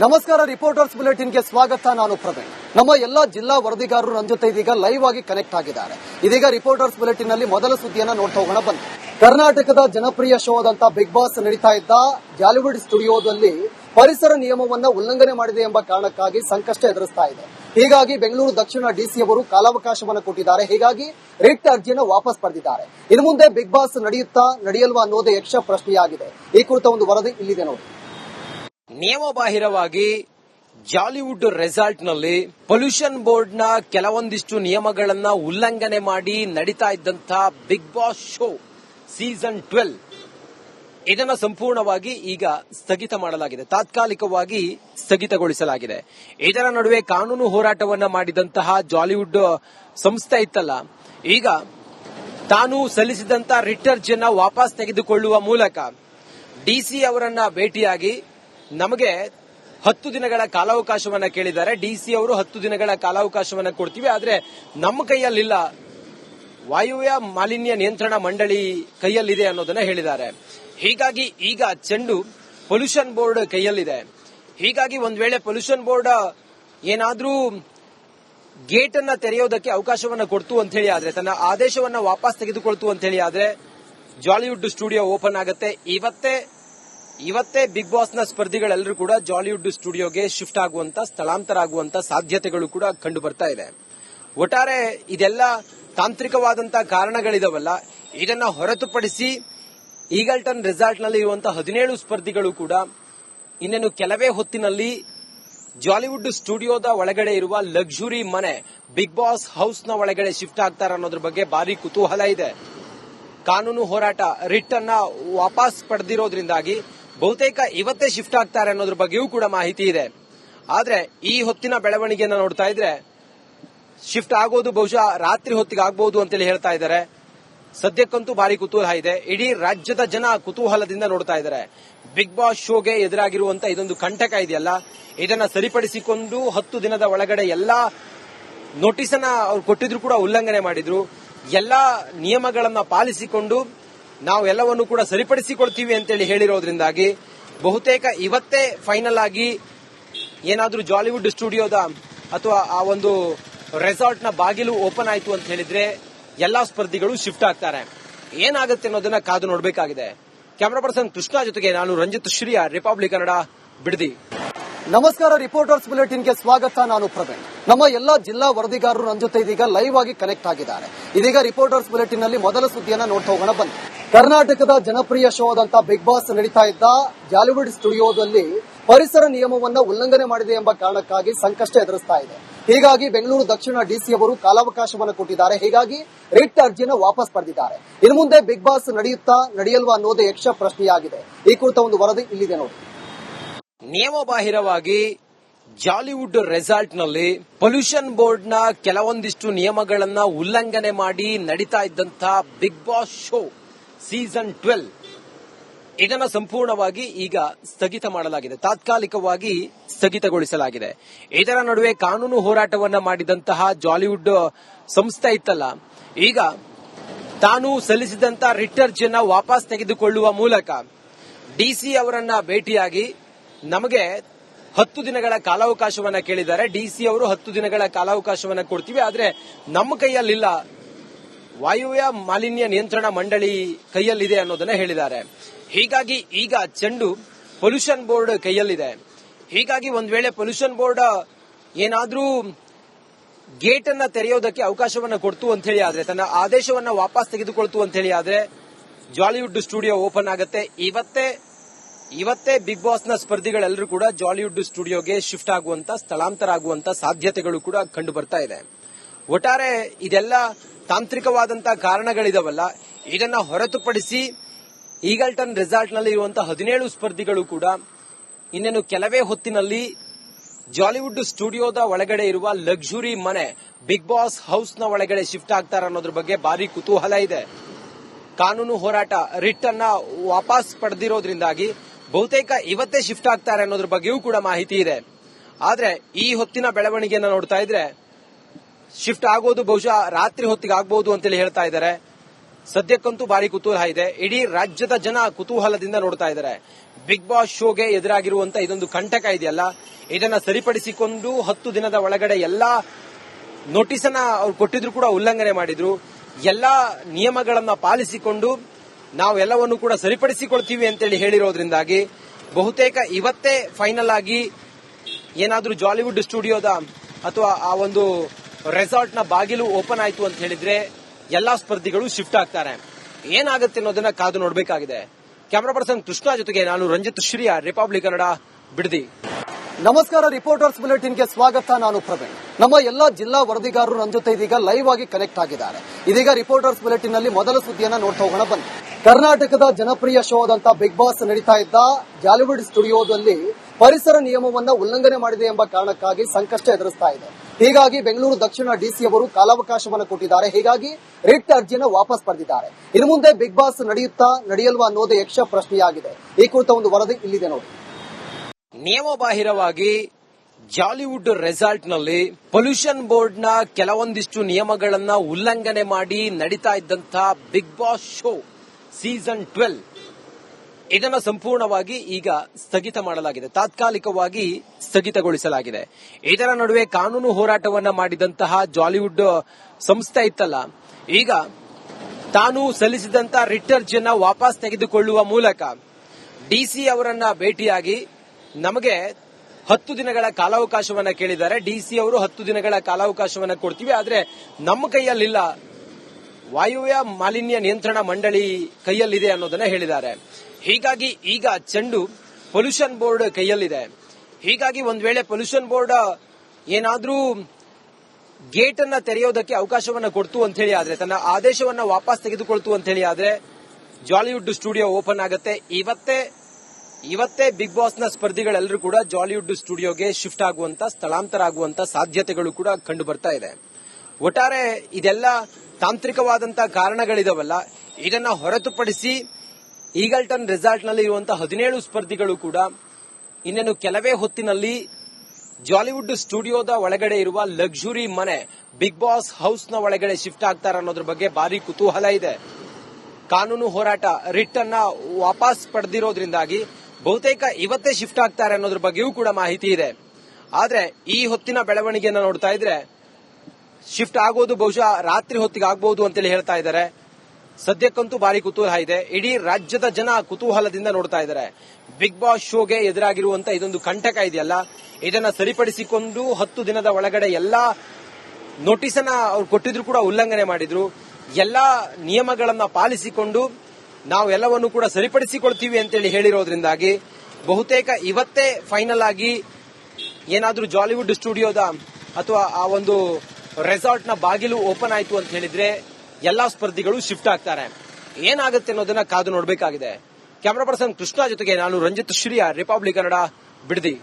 ನಮಸ್ಕಾರ ರಿಪೋರ್ಟರ್ಸ್ ಬುಲೆಟಿನ್ಗೆ ಸ್ವಾಗತ. ನಾನು ಪ್ರವೀಣ್. ನಮ್ಮ ಎಲ್ಲಾ ಜಿಲ್ಲಾ ವರದಿಗಾರರು ನನ್ನ ಜೊತೆ ಇದೀಗ ಲೈವ್ ಆಗಿ ಕನೆಕ್ಟ್ ಆಗಿದ್ದಾರೆ. ಇದೀಗ ರಿಪೋರ್ಟರ್ಸ್ ಬುಲೆಟಿನ್ನಲ್ಲಿ ಮೊದಲ ಸುದ್ದಿಯನ್ನ ನೋಡ್ತಾ ಹೋಗೋಣ. ಬನ್ನಿ. ಕರ್ನಾಟಕದ ಜನಪ್ರಿಯ ಶೋ ಆದಂತ ಬಿಗ್ ಬಾಸ್ ನಡೀತಾ ಇದ್ದ ಜಾಲಿವುಡ್ ಸ್ಟುಡಿಯೋದಲ್ಲಿ ಪರಿಸರ ನಿಯಮವನ್ನ ಉಲ್ಲಂಘನೆ ಮಾಡಿದೆ ಎಂಬ ಕಾರಣಕ್ಕಾಗಿ ಸಂಕಷ್ಟ ಎದುರಿಸ್ತಾ ಇದೆ. ಹೀಗಾಗಿ ಬೆಂಗಳೂರು ದಕ್ಷಿಣ ಡಿಸಿ ಅವರು ಕಾಲಾವಕಾಶವನ್ನು ಕೊಟ್ಟಿದ್ದಾರೆ. ಹೀಗಾಗಿ ರಿಟ್ ಅರ್ಜಿಯನ್ನು ವಾಪಸ್ ಪಡೆದಿದ್ದಾರೆ. ಇನ್ನು ಮುಂದೆ ಬಿಗ್ ಬಾಸ್ ನಡೆಯುತ್ತಾ ನಡೆಯಲ್ವಾ ಅನ್ನೋದೇ ಯಕ್ಷ ಪ್ರಶ್ನೆಯಾಗಿದೆ. ಈ ಕುರಿತ ಒಂದು ವರದಿ ಇಲ್ಲಿದೆ ನೋಡಿ. ನಿಯಮಬಾಹಿರವಾಗಿ ಜಾಲಿವುಡ್ ರೆಸಾರ್ಟ್ನಲ್ಲಿ ಪೊಲ್ಯೂಷನ್ ಬೋರ್ಡ್ನ ಕೆಲವೊಂದಿಷ್ಟು ನಿಯಮಗಳನ್ನ ಉಲ್ಲಂಘನೆ ಮಾಡಿ ನಡೀತಾ ಇದ್ದಂತಹ Bigg Boss show season twelve ಇದನ್ನ ಸಂಪೂರ್ಣವಾಗಿ ಈಗ ಸ್ಥಗಿತ ಮಾಡಲಾಗಿದೆ. ತಾತ್ಕಾಲಿಕವಾಗಿ ಸ್ಥಗಿತಗೊಳಿಸಲಾಗಿದೆ. ಇದರ ನಡುವೆ ಕಾನೂನು ಹೋರಾಟವನ್ನ ಮಾಡಿದಂತಹ ಜಾಲಿವುಡ್ ಸಂಸ್ಥೆ ಇತ್ತಲ್ಲ, ಈಗ ತಾನು ಸಲ್ಲಿಸಿದಂತಹ ರಿಟರ್ಜ್ ವಾಪಸ್ ತೆಗೆದುಕೊಳ್ಳುವ ಮೂಲಕ ಡಿಸಿ ಅವರನ್ನ ಭೇಟಿಯಾಗಿ ನಮಗೆ ಹತ್ತು ದಿನಗಳ ಕಾಲಾವಕಾಶವನ್ನ ಕೇಳಿದ್ದಾರೆ. ಡಿಸಿ ಅವರು ಹತ್ತು ದಿನಗಳ ಕಾಲಾವಕಾಶವನ್ನ ಕೊಡ್ತೀವಿ. ಆದ್ರೆ ನಮ್ಮ ಕೈಯಲ್ಲಿಲ್ಲ. ವಾಯುವ್ಯ ಮಾಲಿನ್ಯ ನಿಯಂತ್ರಣ ಮಂಡಳಿ ಕೈಯಲ್ಲಿದೆ ಅನ್ನೋದನ್ನ ಹೇಳಿದ್ದಾರೆ. ಹೀಗಾಗಿ ಈಗ ಚೆಂಡು ಪೊಲ್ಯೂಷನ್ ಬೋರ್ಡ್ ಕೈಯಲ್ಲಿದೆ. ಹೀಗಾಗಿ ಒಂದ್ ವೇಳೆ ಪೊಲ್ಯೂಷನ್ ಬೋರ್ಡ್ ಏನಾದ್ರೂ ಗೇಟ್ ಅನ್ನ ತೆರೆಯೋದಕ್ಕೆ ಅವಕಾಶವನ್ನ ಕೊಡ್ತು ಅಂತ ಹೇಳಿ ಆದ್ರೆ, ತನ್ನ ಆದೇಶವನ್ನ ವಾಪಸ್ ತೆಗೆದುಕೊಳ್ತು ಅಂತ ಹೇಳಿ ಆದ್ರೆ, ಜಾಲಿವುಡ್ ಸ್ಟುಡಿಯೋ ಓಪನ್ ಆಗುತ್ತೆ. ಇವತ್ತೇ ಇವತ್ತೇ ಬಿಗ್ ಬಾಸ್ನ ಸ್ಪರ್ಧಿಗಳೆಲ್ಲರೂ ಕೂಡ ಜಾಲಿವುಡ್ ಸ್ಟುಡಿಯೋಗೆ ಶಿಫ್ಟ್ ಆಗುವಂತ, ಸ್ಥಳಾಂತರ ಆಗುವಂತ ಸಾಧ್ಯತೆಗಳು ಕೂಡ ಕಂಡು ಬರ್ತಾ ಇದೆ. ಒಟ್ಟಾರೆ ಇದೆಲ್ಲ ತಾಂತ್ರಿಕವಾದಂತ ಕಾರಣಗಳಿದಾವಲ್ಲ, ಇದನ್ನ ಹೊರತುಪಡಿಸಿ ಈಗಲ್ಟನ್ ರೆಸಾರ್ಟ್ನಲ್ಲಿ ಇರುವಂತಹ ಹದಿನೇಳು ಸ್ಪರ್ಧಿಗಳು ಕೂಡ ಇನ್ನೇನು ಕೆಲವೇ ಹೊತ್ತಿನಲ್ಲಿ ಜಾಲಿವುಡ್ ಸ್ಟುಡಿಯೋದ ಒಳಗಡೆ ಇರುವ ಲಕ್ಸುರಿ ಮನೆ, ಬಿಗ್ ಬಾಸ್ ಹೌಸ್ನ ಒಳಗಡೆ ಶಿಫ್ಟ್ ಆಗ್ತಾರೆ ಅನ್ನೋದ್ರ ಬಗ್ಗೆ ಭಾರಿ ಕುತೂಹಲ ಇದೆ. ಕಾನೂನು ಹೋರಾಟ ರಿಟ್ ಅನ್ನ ವಾಪಸ್ ಪಡೆದಿರೋದ್ರಿಂದಾಗಿ ಬಹುತೇಕ ಇವತ್ತೇ ಶಿಫ್ಟ್ ಆಗ್ತಾರೆ ಅನ್ನೋದ್ರ ಬಗ್ಗೆಯೂ ಕೂಡ ಮಾಹಿತಿ ಇದೆ. ಆದ್ರೆ ಈ ಹೊತ್ತಿನ ಬೆಳವಣಿಗೆಯನ್ನ ನೋಡ್ತಾ ಇದ್ರೆ ಶಿಫ್ಟ್ ಆಗೋದು ಬಹುಶಃ ರಾತ್ರಿ ಹೊತ್ತಿಗೆ ಆಗಬಹುದು ಅಂತೇಳಿ ಹೇಳ್ತಾ ಇದ್ದಾರೆ. ಸದ್ಯಕ್ಕಂತೂ ಭಾರಿ ಕುತೂಹಲ ಇದೆ. ಇಡೀ ರಾಜ್ಯದ ಜನ ಕುತೂಹಲದಿಂದ ನೋಡ್ತಾ ಇದ್ದಾರೆ. ಬಿಗ್ ಬಾಸ್ ಶೋಗೆ ಎದುರಾಗಿರುವಂತ ಇದೊಂದು ಕಂಟಕ ಇದೆಯಲ್ಲ? ಇದನ್ನ ಸರಿಪಡಿಸಿಕೊಂಡು ಹತ್ತು ದಿನದ ಒಳಗಡೆ ಎಲ್ಲಾ ನೋಟಿಸ್ ಅನ್ನ ಅವ್ರು ಕೊಟ್ಟಿದ್ರು ಕೂಡ ಉಲ್ಲಂಘನೆ ಮಾಡಿದ್ರು. ಎಲ್ಲಾ ನಿಯಮಗಳನ್ನ ಪಾಲಿಸಿಕೊಂಡು ನಾವು ಎಲ್ಲವನ್ನು ಕೂಡ ಸರಿಪಡಿಸಿಕೊಳ್ತೀವಿ ಅಂತೇಳಿ ಹೇಳಿರೋದ್ರಿಂದಾಗಿ ಬಹುತೇಕ ಇವತ್ತೇ ಫೈನಲ್ ಆಗಿ ಏನಾದರೂ ಜಾಲಿವುಡ್ ಸ್ಟುಡಿಯೋದ ಅಥವಾ ಆ ಒಂದು ರೆಸಾರ್ಟ್ನ ಬಾಗಿಲು ಓಪನ್ ಆಯಿತು ಅಂತ ಹೇಳಿದ್ರೆ ಎಲ್ಲಾ ಸ್ಪರ್ಧಿಗಳು ಶಿಫ್ಟ್ ಆಗ್ತಾರೆ. ಏನಾಗುತ್ತೆ ಅನ್ನೋದನ್ನ ಕಾದು ನೋಡಬೇಕಾಗಿದೆ. ಕ್ಯಾಮರಾ ಪರ್ಸನ್ ಕೃಷ್ಣ ಜೊತೆಗೆ ನಾನು ರಂಜಿತ್ ಶ್ರೀಯ ರಿಪಬ್ಲಿಕ್ ಕನ್ನಡ ಬಿಡದಿ. ನಮಸ್ಕಾರ ರಿಪೋರ್ಟರ್ಸ್ ಬುಲೆಟಿನ್ಗೆ ಸ್ವಾಗತ. ನಾನು ಪ್ರವೀಣ್. ನಮ್ಮ ಎಲ್ಲಾ ಜಿಲ್ಲಾ ವರದಿಗಾರರು ನನ್ನ ಜೊತೆ ಇದೀಗ ಲೈವ್ ಆಗಿ ಕನೆಕ್ಟ್ ಆಗಿದ್ದಾರೆ. ಇದೀಗ ರಿಪೋರ್ಟರ್ಸ್ ಬುಲೆಟಿನ್ನಲ್ಲಿ ಮೊದಲ ಸುದ್ದಿಯನ್ನ ನೋಡ್ತಾ ಹೋಗೋಣ. ಬನ್ನಿ. ಕರ್ನಾಟಕದ ಜನಪ್ರಿಯ ಶೋ ಆದಂತ ಬಿಗ್ ಬಾಸ್ ನಡೀತಾ ಇದ್ದ ಜಾಲಿವುಡ್ ಸ್ಟುಡಿಯೋದಲ್ಲಿ ಪರಿಸರ ನಿಯಮವನ್ನ ಉಲ್ಲಂಘನೆ ಮಾಡಿದೆ ಎಂಬ ಕಾರಣಕ್ಕಾಗಿ ಸಂಕಷ್ಟ ಎದುರಿಸ್ತಾ ಇದೆ. ಹೀಗಾಗಿ ಬೆಂಗಳೂರು ದಕ್ಷಿಣ ಡಿಸಿ ಅವರು ಕಾಲಾವಕಾಶವನ್ನು ಕೊಟ್ಟಿದ್ದಾರೆ. ಹೀಗಾಗಿ ರಿಟ್ ಅರ್ಜಿಯನ್ನು ವಾಪಸ್ ಪಡೆದಿದ್ದಾರೆ. ಇನ್ನು ಮುಂದೆ ಬಿಗ್ ಬಾಸ್ ನಡೆಯುತ್ತಾ ನಡೆಯಲ್ವಾ ಅನ್ನೋದೇ ಯಕ್ಷ ಪ್ರಶ್ನೆಯಾಗಿದೆ. ಈ ಕುರಿತ ಒಂದು ವರದಿ ಇಲ್ಲಿದೆ ನೋಡಿ. ನಿಯಮಬಾಹಿರವಾಗಿ ಜಾಲಿವುಡ್ ರೆಸಾರ್ಟ್ನಲ್ಲಿ ಪೊಲ್ಯೂಷನ್ ಬೋರ್ಡ್ನ ಕೆಲವೊಂದಿಷ್ಟು ನಿಯಮಗಳನ್ನ ಉಲ್ಲಂಘನೆ ಮಾಡಿ ನಡೀತಾ ಇದ್ದಂತಹ Bigg Boss show season twelve ಇದನ್ನ ಸಂಪೂರ್ಣವಾಗಿ ಈಗ ಸ್ಥಗಿತ ಮಾಡಲಾಗಿದೆ. ತಾತ್ಕಾಲಿಕವಾಗಿ ಸ್ಥಗಿತಗೊಳಿಸಲಾಗಿದೆ. ಇದರ ನಡುವೆ ಕಾನೂನು ಹೋರಾಟವನ್ನ ಮಾಡಿದಂತಹ ಜಾಲಿವುಡ್ ಸಂಸ್ಥೆ ಇತ್ತಲ್ಲ. ಈಗ ತಾನು ಸಲ್ಲಿಸಿದಂತಹ ರಿಟ್ ಅರ್ಜಿಯನ್ನ ವಾಪಸ್ ತೆಗೆದುಕೊಳ್ಳುವ ಮೂಲಕ ಡಿಸಿ ಅವರನ್ನ ಭೇಟಿಯಾಗಿ ನಮಗೆ ಹತ್ತು ದಿನಗಳ ಕಾಲಾವಕಾಶವನ್ನ ಕೇಳಿದ್ದಾರೆ. ಡಿಸಿ ಅವರು ಹತ್ತು ದಿನಗಳ ಕಾಲಾವಕಾಶವನ್ನ ಕೊಡ್ತೀವಿ. ಆದ್ರೆ ನಮ್ಮ ಕೈಯಲ್ಲಿಲ್ಲ. ವಾಯುವ್ಯ ಮಾಲಿನ್ಯ ನಿಯಂತ್ರಣ ಮಂಡಳಿ ಕೈಯಲ್ಲಿದೆ ಅನ್ನೋದನ್ನ ಹೇಳಿದ್ದಾರೆ. ಹೀಗಾಗಿ ಈಗ ಚೆಂಡು ಪೊಲ್ಯೂಷನ್ ಬೋರ್ಡ್ ಕೈಯಲ್ಲಿದೆ. ಹೀಗಾಗಿ ಒಂದ್ ವೇಳೆ ಪೊಲ್ಯೂಷನ್ ಬೋರ್ಡ್ ಏನಾದ್ರೂ ಗೇಟ್ ಅನ್ನ ತೆರೆಯೋದಕ್ಕೆ ಅವಕಾಶವನ್ನ ಕೊಡ್ತು ಅಂತ ಹೇಳಿ ಆದ್ರೆ, ತನ್ನ ಆದೇಶವನ್ನ ವಾಪಸ್ ತೆಗೆದುಕೊಳ್ತು ಅಂತ ಹೇಳಿ ಆದ್ರೆ, ಜಾಲಿವುಡ್ ಸ್ಟುಡಿಯೋ ಓಪನ್ ಆಗುತ್ತೆ. ಇವತ್ತೇ ಇವತ್ತೇ ಬಿಗ್ ಬಾಸ್ನ ಸ್ಪರ್ಧಿಗಳೆಲ್ಲರೂ ಕೂಡ ಜಾಲಿವುಡ್ ಸ್ಟುಡಿಯೋಗೆ ಶಿಫ್ಟ್ ಆಗುವಂತ, ಸ್ಥಳಾಂತರ ಆಗುವಂತ ಸಾಧ್ಯತೆಗಳು ಕೂಡ ಕಂಡು ಬರ್ತಾ ಇದೆ. ಒಟ್ಟಾರೆ ಇದೆಲ್ಲ ತಾಂತ್ರಿಕವಾದಂತಹ ಕಾರಣಗಳಿದಾವಲ್ಲ, ಇದನ್ನ ಹೊರತುಪಡಿಸಿ ಈಗಲ್ಟನ್ ರೆಸಾರ್ಟ್ನಲ್ಲಿ ಇರುವಂತಹ ಹದಿನೇಳು ಸ್ಪರ್ಧಿಗಳು ಕೂಡ ಇನ್ನೇನು ಕೆಲವೇ ಹೊತ್ತಿನಲ್ಲಿ ಜಾಲಿವುಡ್ ಸ್ಟುಡಿಯೋದ ಒಳಗಡೆ ಇರುವ ಲಕ್ಸುರಿ ಮನೆ, ಬಿಗ್ ಬಾಸ್ ಹೌಸ್ನ ಒಳಗಡೆ ಶಿಫ್ಟ್ ಆಗ್ತಾರೆ ಅನ್ನೋದ್ರ ಬಗ್ಗೆ ಭಾರಿ ಕುತೂಹಲ ಇದೆ. ಕಾನೂನು ಹೋರಾಟ ರಿಟ್ ಅನ್ನ ವಾಪಸ್ ಪಡೆದಿರೋದ್ರಿಂದಾಗಿ ಬಹುತೇಕ ಇವತ್ತೇ ಶಿಫ್ಟ್ ಆಗ್ತಾರೆ ಅನ್ನೋದ್ರ ಬಗ್ಗೆಯೂ ಕೂಡ ಮಾಹಿತಿ ಇದೆ. ಆದ್ರೆ ಈ ಹೊತ್ತಿನ ಬೆಳವಣಿಗೆಯನ್ನ ನೋಡ್ತಾ ಇದ್ರೆ ಶಿಫ್ಟ್ ಆಗೋದು ಬಹುಶಃ ರಾತ್ರಿ ಹೊತ್ತಿಗೆ ಆಗ್ಬಹುದು ಅಂತೇಳಿ ಹೇಳ್ತಾ ಇದ್ದಾರೆ. ಸದ್ಯಕ್ಕಂತೂ ಭಾರಿ ಕುತೂಹಲ ಇದೆ. ಇಡೀ ರಾಜ್ಯದ ಜನ ಕುತೂಹಲದಿಂದ ನೋಡ್ತಾ ಇದ್ದಾರೆ. ಬಿಗ್ ಬಾಸ್ ಶೋಗೆ ಎದುರಾಗಿರುವಂತಹ ಇದೊಂದು ಕಂಟಕ ಇದೆಯಲ್ಲ? ಇದನ್ನ ಸರಿಪಡಿಸಿಕೊಂಡು ಹತ್ತು ದಿನದ ಒಳಗಡೆ ಎಲ್ಲಾ ನೋಟಿಸ್ ಅನ್ನ ಅವ್ರು ಕೊಟ್ಟಿದ್ರು ಕೂಡ ಉಲ್ಲಂಘನೆ ಮಾಡಿದ್ರು. ಎಲ್ಲಾ ನಿಯಮಗಳನ್ನ ಪಾಲಿಸಿಕೊಂಡು ನಾವು ಎಲ್ಲವನ್ನು ಕೂಡ ಸರಿಪಡಿಸಿಕೊಳ್ತೀವಿ ಅಂತೇಳಿ ಹೇಳಿರೋದ್ರಿಂದಾಗಿ ಬಹುತೇಕ ಇವತ್ತೇ ಫೈನಲ್ ಆಗಿ ಏನಾದ್ರೂ ಜಾಲಿವುಡ್ ಸ್ಟುಡಿಯೋದ ಅಥವಾ ಆ ಒಂದು ರೆಸಾರ್ಟ್ನ ಬಾಗಿಲು ಓಪನ್ ಆಯ್ತು ಅಂತ ಹೇಳಿದ್ರೆ ಎಲ್ಲಾ ಸ್ಪರ್ಧಿಗಳು ಶಿಫ್ಟ್ ಆಗ್ತಾರೆ. ಏನಾಗುತ್ತೆ ಅನ್ನೋದನ್ನ ಕಾದು ನೋಡಬೇಕಾಗಿದೆ. ಕ್ಯಾಮರಾ ಪರ್ಸನ್ ಕೃಷ್ಣ ಜೊತೆಗೆ ನಾನು ರಂಜಿತ್ ಶ್ರೀಯ ರಿಪಬ್ಲಿಕ್ ಕನ್ನಡ ಬಿಡದಿ. ನಮಸ್ಕಾರ ರಿಪೋರ್ಟರ್ಸ್ ಬುಲೆಟಿನ್ಗೆ ಸ್ವಾಗತ. ನಾನು ಪ್ರವೀಣ್. ನಮ್ಮ ಎಲ್ಲಾ ಜಿಲ್ಲಾ ವರದಿಗಾರರು ನನ್ನ ಜೊತೆ ಇದೀಗ ಲೈವ್ ಆಗಿ ಕನೆಕ್ಟ್ ಆಗಿದ್ದಾರೆ. ಇದೀಗ ರಿಪೋರ್ಟರ್ಸ್ ಬುಲೆಟಿನ್ನಲ್ಲಿ ಮೊದಲ ಸುದ್ದಿಯನ್ನ ನೋಡ್ತಾ ಹೋಗೋಣ. ಬನ್ನಿ. ಕರ್ನಾಟಕದ ಜನಪ್ರಿಯ ಶೋ ಆದಂತ ಬಿಗ್ ಬಾಸ್ ನಡೀತಾ ಇದ್ದ ಜಾಲಿವುಡ್ ಸ್ಟುಡಿಯೋದಲ್ಲಿ ಪರಿಸರ ನಿಯಮವನ್ನ ಉಲ್ಲಂಘನೆ ಮಾಡಿದೆ ಎಂಬ ಕಾರಣಕ್ಕಾಗಿ ಸಂಕಷ್ಟ ಎದುರಿಸ್ತಾ ಇದೆ. ಹೀಗಾಗಿ ಬೆಂಗಳೂರು ದಕ್ಷಿಣ ಡಿಸಿ ಅವರು ಕಾಲಾವಕಾಶವನ್ನು ಕೊಟ್ಟಿದ್ದಾರೆ. ಹೀಗಾಗಿ ರಿಟ್ ಅರ್ಜಿನ ವಾಪಸ್ ಪಡೆದಿದ್ದಾರೆ. ಇನ್ನು ಮುಂದೆ ಬಿಗ್ ಬಾಸ್ ನಡೆಯುತ್ತಾ ನಡೆಯಲ್ವಾ ಅನ್ನೋದು ಯಕ್ಷ ಪ್ರಶ್ನೆಯಾಗಿದೆ. ಈ ಕುರಿತ ಒಂದು ವರದಿ ಇಲ್ಲಿದೆ ನೋಡಿ. ನಿಯಮಬಾಹಿರವಾಗಿ ಜಾಲಿವುಡ್ ರೆಸಾರ್ಟ್ನಲ್ಲಿ ಪೊಲ್ಯೂಷನ್ ಬೋರ್ಡ್ನ ಕೆಲವೊಂದಿಷ್ಟು ನಿಯಮಗಳನ್ನ ಉಲ್ಲಂಘನೆ ಮಾಡಿ ನಡೀತಾ ಇದ್ದಂತಹ Bigg Boss show. Season twelve ಇದನ್ನು ಸಂಪೂರ್ಣವಾಗಿ ಈಗ ಸ್ಥಗಿತ ಮಾಡಲಾಗಿದೆ. ತಾತ್ಕಾಲಿಕವಾಗಿ ಸ್ಥಗಿತಗೊಳಿಸಲಾಗಿದೆ. ಇದರ ನಡುವೆ ಕಾನೂನು ಹೋರಾಟವನ್ನ ಮಾಡಿದಂತಹ ಜಾಲಿವುಡ್ ಸಂಸ್ಥೆ ಇತ್ತಲ್ಲ. ಈಗ ತಾನು ಸಲ್ಲಿಸಿದಂತ ರಿಟ್ ವಾಪಸ್ ತೆಗೆದುಕೊಳ್ಳುವ ಮೂಲಕ ಡಿಸಿ ಅವರನ್ನ ಭೇಟಿಯಾಗಿ ನಮಗೆ ಹತ್ತು ದಿನಗಳ ಕಾಲಾವಕಾಶವನ್ನ ಕೇಳಿದ್ದಾರೆ. ಡಿಸಿ ಅವರು ಹತ್ತು ದಿನಗಳ ಕಾಲಾವಕಾಶವನ್ನ ಕೊಡ್ತೀವಿ. ಆದ್ರೆ ನಮ್ಮ ಕೈಯಲ್ಲಿಲ್ಲ ವಾಯುವ್ಯ ಮಾಲಿನ್ಯ ನಿಯಂತ್ರಣ ಮಂಡಳಿ ಕೈಯಲ್ಲಿದೆ ಅನ್ನೋದನ್ನ ಹೇಳಿದ್ದಾರೆ. ಹೀಗಾಗಿ ಈಗ ಚೆಂಡು ಪೊಲ್ಯೂಷನ್ ಬೋರ್ಡ್ ಕೈಯಲ್ಲಿದೆ. ಹೀಗಾಗಿ ಒಂದ್ ವೇಳೆ ಪೊಲ್ಯೂಷನ್ ಬೋರ್ಡ್ ಏನಾದ್ರೂ ಗೇಟ್ ಅನ್ನ ತೆರೆಯೋದಕ್ಕೆ ಅವಕಾಶವನ್ನ ಕೊಡ್ತು ಅಂತ ಹೇಳಿ ಆದ್ರೆ, ತನ್ನ ಆದೇಶವನ್ನ ವಾಪಸ್ ತೆಗೆದುಕೊಳ್ತು ಅಂತ ಹೇಳಿ ಆದ್ರೆ ಜಾಲಿವುಡ್ ಸ್ಟುಡಿಯೋ ಓಪನ್ ಆಗುತ್ತೆ. ಇವತ್ತೇ ಇವತ್ತೇ ಬಿಗ್ ಬಾಸ್ನ ಸ್ಪರ್ಧಿಗಳೆಲ್ಲರೂ ಕೂಡ ಜಾಲಿವುಡ್ ಸ್ಟುಡಿಯೋಗೆ ಶಿಫ್ಟ್ ಆಗುವಂತ, ಸ್ಥಳಾಂತರ ಆಗುವಂತ ಸಾಧ್ಯತೆಗಳು ಕೂಡ ಕಂಡು ಬರ್ತಾ ಇದೆ. ಒಟ್ಟಾರೆ ಇದೆಲ್ಲ ತಾಂತ್ರಿಕವಾದಂತ ಕಾರಣಗಳಿದಾವಲ್ಲ, ಇದನ್ನ ಹೊರತುಪಡಿಸಿ ಈಗಲ್ಟನ್ ರೆಸಾರ್ಟ್ನಲ್ಲಿ ಇರುವಂತಹ ಹದಿನೇಳು ಸ್ಪರ್ಧಿಗಳು ಕೂಡ ಇನ್ನೇನು ಕೆಲವೇ ಹೊತ್ತಿನಲ್ಲಿ ಜಾಲಿವುಡ್ ಸ್ಟುಡಿಯೋದ ಒಳಗಡೆ ಇರುವ ಲಕ್ಸುರಿ ಮನೆ, ಬಿಗ್ ಬಾಸ್ ಹೌಸ್ನ ಒಳಗಡೆ ಶಿಫ್ಟ್ ಆಗ್ತಾರೆ ಅನ್ನೋದ್ರ ಬಗ್ಗೆ ಭಾರಿ ಕುತೂಹಲ ಇದೆ. ಕಾನೂನು ಹೋರಾಟ ರಿಟ್ ಅನ್ನ ವಾಪಸ್ ಪಡೆದಿರೋದ್ರಿಂದಾಗಿ ಬಹುತೇಕ ಇವತ್ತೇ ಶಿಫ್ಟ್ ಆಗ್ತಾರೆ ಅನ್ನೋದ್ರ ಬಗ್ಗೆಯೂ ಕೂಡ ಮಾಹಿತಿ ಇದೆ. ಆದ್ರೆ ಈ ಹೊತ್ತಿನ ಬೆಳವಣಿಗೆಯನ್ನ ನೋಡ್ತಾ ಇದ್ರೆ ಶಿಫ್ಟ್ ಆಗೋದು ಬಹುಶಃ ರಾತ್ರಿ ಹೊತ್ತಿಗೆ ಆಗಬಹುದು ಅಂತೇಳಿ ಹೇಳ್ತಾ ಇದ್ದಾರೆ. ಸದ್ಯಕ್ಕಂತೂ ಭಾರಿ ಕುತೂಹಲ ಇದೆ. ಇಡೀ ರಾಜ್ಯದ ಜನ ಕುತೂಹಲದಿಂದ ನೋಡ್ತಾ ಇದ್ದಾರೆ. ಬಿಗ್ ಬಾಸ್ ಶೋಗೆ ಎದುರಾಗಿರುವಂತಹ ಇದೊಂದು ಕಂಟಕ ಇದೆಯಲ್ಲ, ಇದನ್ನ ಸರಿಪಡಿಸಿಕೊಂಡು ಹತ್ತು ದಿನದ ಒಳಗಡೆ ಎಲ್ಲಾ ನೋಟಿಸ್ ಅನ್ನ ಅವ್ರು ಕೊಟ್ಟಿದ್ರು ಕೂಡ ಉಲ್ಲಂಘನೆ ಮಾಡಿದ್ರು. ಎಲ್ಲಾ ನಿಯಮಗಳನ್ನ ಪಾಲಿಸಿಕೊಂಡು ನಾವು ಎಲ್ಲವನ್ನು ಕೂಡ ಸರಿಪಡಿಸಿಕೊಳ್ತೀವಿ ಅಂತೇಳಿ ಹೇಳಿರೋದ್ರಿಂದಾಗಿ ಬಹುತೇಕ ಇವತ್ತೇ ಫೈನಲ್ ಆಗಿ ಏನಾದರೂ ಜಾಲಿವುಡ್ ಸ್ಟುಡಿಯೋದ ಅಥವಾ ಆ ಒಂದು ರೆಸಾರ್ಟ್ನ ಬಾಗಿಲು ಓಪನ್ ಆಯ್ತು ಅಂತ ಹೇಳಿದ್ರೆ ಎಲ್ಲಾ ಸ್ಪರ್ಧಿಗಳು ಶಿಫ್ಟ್ ಆಗ್ತಾರೆ. ಏನಾಗುತ್ತೆ ಅನ್ನೋದನ್ನ ಕಾದು ನೋಡಬೇಕಾಗಿದೆ. ಕ್ಯಾಮರಾ ಪರ್ಸನ್ ಕೃಷ್ಣ ಜೊತೆಗೆ ನಾನು ರಂಜಿತ್ ಶ್ರೀಯ, ರಿಪಬ್ಲಿಕ್ ಕನ್ನಡ ಬಿಡದಿ.